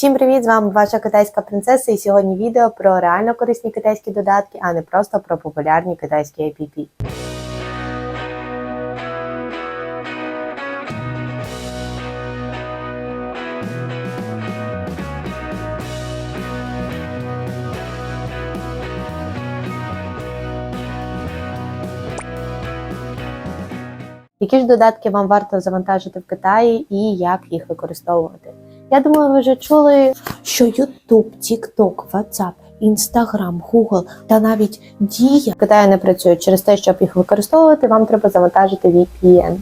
Всім привіт! З вами ваша китайська принцеса, і сьогодні відео про реально корисні китайські додатки, а не просто про популярні китайські APP. Які ж додатки вам варто завантажити в Китаї і як їх використовувати? Я думаю, ви вже чули, що YouTube, TikTok, WhatsApp, Instagram, Google та навіть Дія в Китаї не працюють через те, щоб їх використовувати, вам треба завантажити VPN.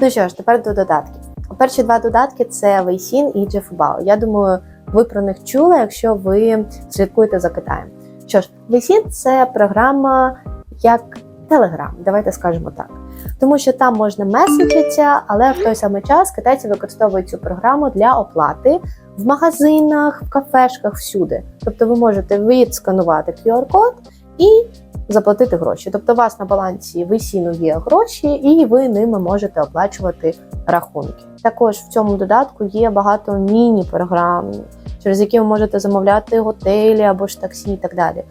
Ну що ж, тепер до додатків. Перші два додатки це Weixin і Jeffubao. Я думаю, ви про них чули, якщо ви слідкуєте за Китаєм. Що ж, Weixin – це програма як Telegram, давайте скажемо так. Тому що там можна меседжитися, але в той самий час китайці використовують цю програму для оплати в магазинах, в кафешках, всюди. Тобто ви можете відсканувати QR-код і заплатити гроші. Тобто, у вас на балансі висіну є гроші, і ви ними можете оплачувати рахунки. Також в цьому додатку є багато міні-програм, через які ви можете замовляти готелі або ж таксі і так далі.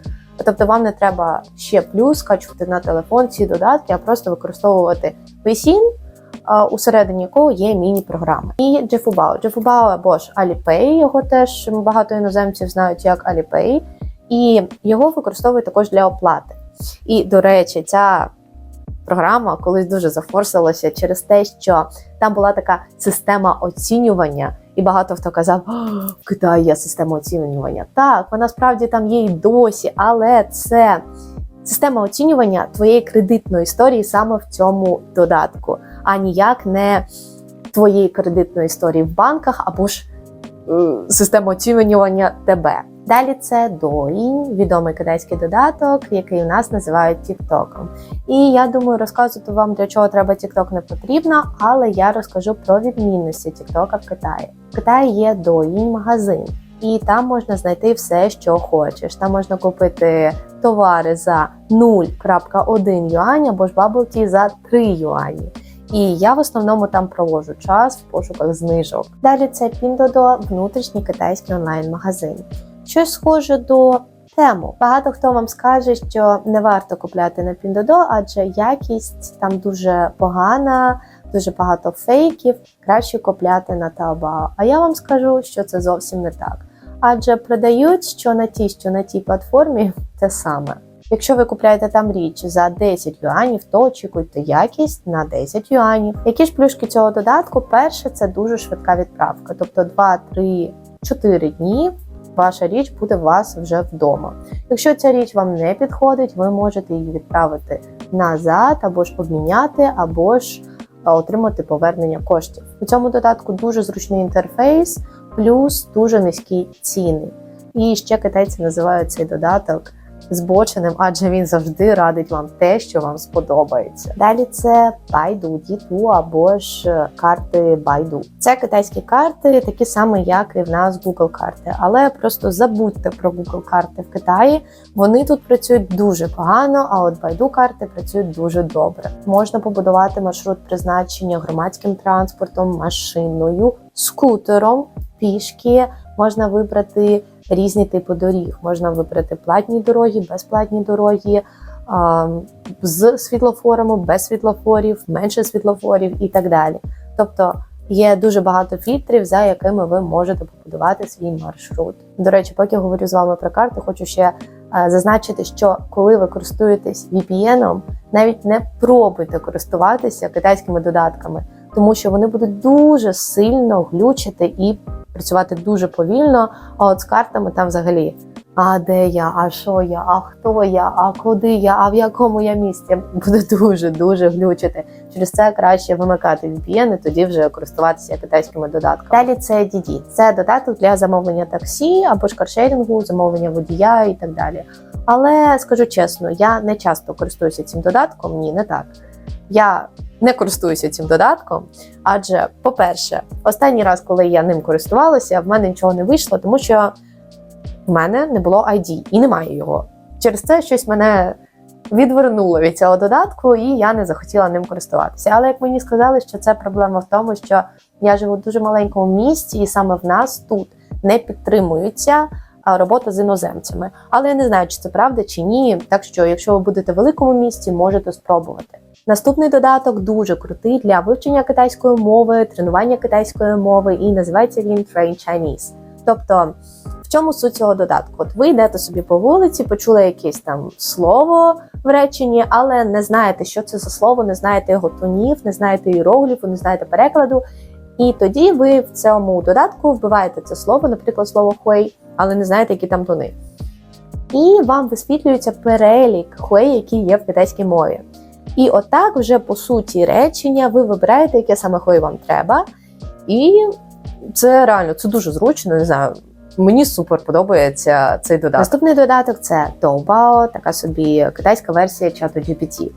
Тобто вам не треба ще плюс скачувати на телефон ці додатки, а просто використовувати Weixin, усередині якого є міні-програми. І Jeffubao. Jeffubao або ж Alipay, його теж багато іноземців знають як Alipay, і його використовують також для оплати. І, до речі, ця програма колись дуже зафорсилася через те, що там була така система оцінювання. І багато хто казав, в Китаї є система оцінювання. Так, вона справді там є і досі, але це система оцінювання твоєї кредитної історії саме в цьому додатку, а ніяк не твоєї кредитної історії в банках або ж е, система оцінювання тебе. Далі це Douyin, відомий китайський додаток, який у нас називають Тіктоком. І я думаю, розказувати вам для чого треба TikTok не потрібно, але я розкажу про відмінності TikTok в Китаї. В Китаї є Douyin магазин, і там можна знайти все, що хочеш. Там можна купити товари за 0.1 юань або ж баблті за 3 юані. І я в основному там проводжу час в пошуках знижок. Далі це Pinduoduo, внутрішній китайський онлайн-магазин. Щось схоже до тему. Багато хто вам скаже, що не варто купляти на Pinduoduo, адже якість там дуже погана, дуже багато фейків. Краще купляти на Taobao. А я вам скажу, що це зовсім не так. Адже продають що на тій, що на тій платформі те саме. Якщо ви купляєте там річ за 10 юанів, то очікуйте якість на 10 юанів. Які ж плюшки цього додатку? Перше, це дуже швидка відправка, тобто 2-3-4 дні. Ваша річ буде у вас вже вдома. Якщо ця річ вам не підходить, ви можете її відправити назад, або ж обміняти, або ж отримати повернення коштів. У цьому додатку дуже зручний інтерфейс, плюс дуже низькі ціни. І ще китайці називають цей додаток збоченим, адже він завжди радить вам те, що вам сподобається. Далі це Baidu D2 або ж карти Baidu. Це китайські карти, такі самі, як і в нас Google карти. Але просто забудьте про Google карти в Китаї. Вони тут працюють дуже погано, а от Baidu карти працюють дуже добре. Можна побудувати маршрут призначення громадським транспортом, машиною, скутером, пішки. Можна вибрати різні типи доріг. Можна вибрати платні дороги, безплатні дороги з світлофорами, без світлофорів, менше світлофорів і так далі. Тобто є дуже багато фільтрів, за якими ви можете побудувати свій маршрут. До речі, поки говорю з вами про карти, хочу ще зазначити, що коли ви користуєтесь VPN, навіть не пробуйте користуватися китайськими додатками, тому що вони будуть дуже сильно глючити і працювати дуже повільно. А от з картами там взагалі. А де я, а що я, а хто я, а куди я, а в якому я місці буде дуже дуже глючити. Через це краще вимикати VPN і тоді вже користуватися китайськими додатками. Далі це DD. Це додаток для замовлення таксі або ж каршерінгу, замовлення водія і так далі. Але скажу чесно, я не часто користуюся цим додатком. Ні, не так. Я не користуюся цим додатком, адже, по-перше, останній раз, коли я ним користувалася, в мене нічого не вийшло, тому що в мене не було ID і немає його. Через це щось мене відвернуло від цього додатку, і я не захотіла ним користуватися. Але як мені сказали, що це проблема в тому, що я живу в дуже маленькому місті, і саме в нас тут не підтримується робота з іноземцями. Але я не знаю, чи це правда чи ні. Так що, якщо ви будете в великому місті, можете спробувати. Наступний додаток дуже крутий для вивчення китайської мови, тренування китайської мови, і називається він Train Chinese. Тобто, в чому суть цього додатку? От ви йдете собі по вулиці, почули якесь там слово в реченні, але не знаєте, що це за слово, не знаєте його тонів, не знаєте іерогліфу, не знаєте перекладу. І тоді ви в цьому додатку вбиваєте це слово, наприклад, слово хуей, але не знаєте, які там тони. І вам висвітлюється перелік хуей, які є в китайській мові. І отак, вже по суті речення, ви вибираєте, яке саме хуей вам треба. І це реально це дуже зручно, не знаю. Мені супер подобається цей додаток. Наступний додаток це Taobao, така собі китайська версія чату GPT.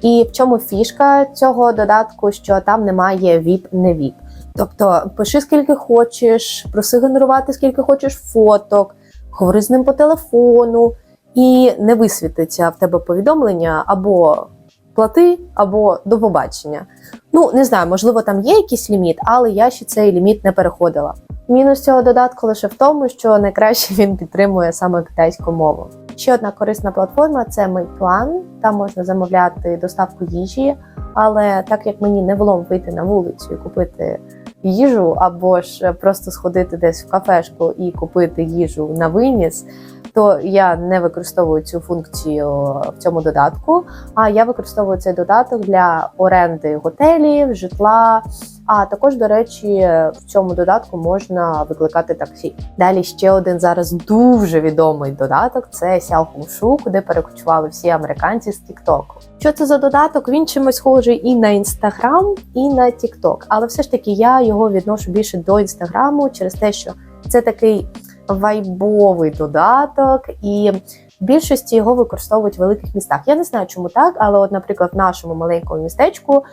І в чому фішка цього додатку, що там немає VIP, не VIP. Тобто пиши скільки хочеш, проси генерувати скільки хочеш фоток, говори з ним по телефону, і не висвітиться в тебе повідомлення або плати, або до побачення. Ну, не знаю, можливо, там є якийсь ліміт, але я ще цей ліміт не переходила. Мінус цього додатку лише в тому, що найкраще він підтримує саме китайську мову. Ще одна корисна платформа це Meituan. Там можна замовляти доставку їжі, але так як мені не було вийти на вулицю і купити їжу, або ж просто сходити десь в кафешку і купити їжу на виніс, то я не використовую цю функцію в цьому додатку. А я використовую цей додаток для оренди готелів, житла. А також, до речі, в цьому додатку можна викликати таксі. Далі ще один зараз дуже відомий додаток це Xiaohongshu, куди перекочували всі американці з Тіктоку. Що це за додаток? Він чимось схожий і на Інстаграм, і на Тікток. Але все ж таки я його відношу більше до інстаграму через те, що це такий вайбовий додаток, і більшості його використовують в великих містах. Я не знаю, чому так, але, от, наприклад, в нашому маленькому містечку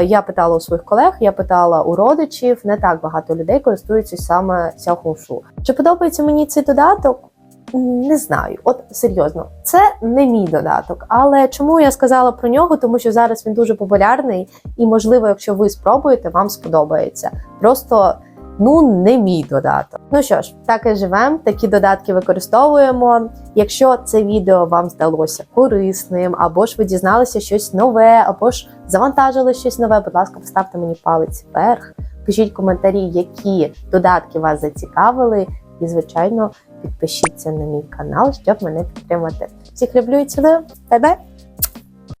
я питала у своїх колег, я питала у родичів, не так багато людей користуються саме Xiaohongshu. Чи подобається мені цей додаток? Не знаю, от серйозно, це не мій додаток. Але чому я сказала про нього? Тому що зараз він дуже популярний, і можливо, якщо ви спробуєте, вам сподобається. Просто ну не мій додаток. Ну що ж, так і живемо. Такі додатки використовуємо. Якщо це відео вам здалося корисним, або ж ви дізналися щось нове, або ж завантажили щось нове, будь ласка, поставте мені палець вверх. Пишіть коментарі, які додатки вас зацікавили, і звичайно підпишіться на мій канал, щоб мене підтримати. Всіх люблю і цілую. Бай-бай!